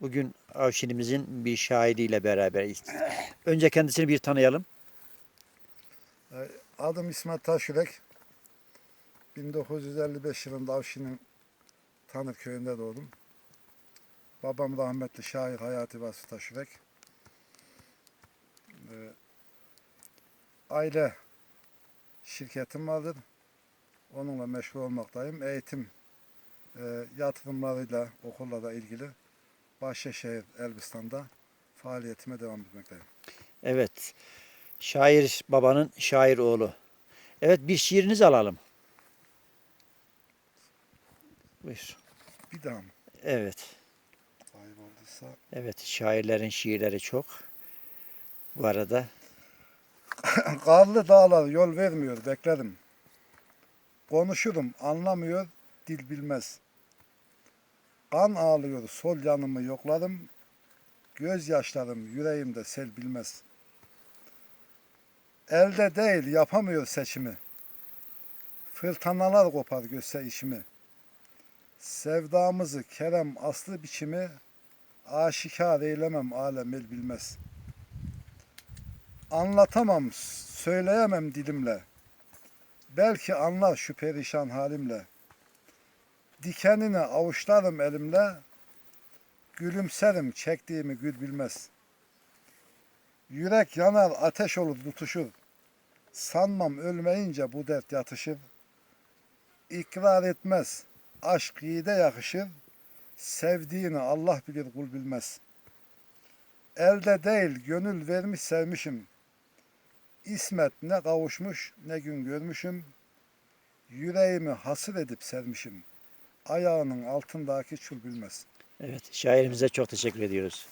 Bugün Avşinimizin bir şairiyle beraberiz. Önce kendisini bir tanıyalım. Adım İsmet Taşürek. 1955 yılında Avşin'in Tanır köyünde doğdum. Babam rahmetli şair Hayati Vasfi Taşürek. Ee, aile şirketim vardır. Onunla meşgul olmaktayım. Eğitim e, yatırımlarıyla okulla da ilgili Bahçeşehir Elbistan'da faaliyetime devam etmekteyim. Evet. Şair babanın şair oğlu. Evet bir şiirinizi alalım. Buyur. Bir daha mı? Evet. Kaybolduysa Evet şairlerin şiirleri çok. Bu arada Karlı dağlar yol vermiyor, bekledim. Konuşurum, anlamıyor, dil bilmez. Kan ağlıyor, sol yanımı yokladım. Gözyaşlarım yüreğimde sel bilmez. Elde değil, yapamıyor seçimi. Fırtınalar kopar göse işimi. Sevdamızı kerem aslı biçimi, aşikar eylemem alem el bilmez.'' Anlatamam, söyleyemem dilimle. Belki anlar şu perişan halimle. Dikenini avuçlarım elimle. Gülümserim çektiğimi gül bilmez. Yürek yanar ateş olur tutuşur. Sanmam ölmeyince bu dert yatışır. İkrar etmez, aşk yiğide yakışır. Sevdiğini Allah bilir kul bilmez.'' Elde değil gönül vermiş sevmişim. İsmet ne kavuşmuş ne gün görmüşüm. Yüreğimi hasır edip sevmişim. Ayağının altındaki çul bilmez. evet şairimize çok teşekkür ediyoruz.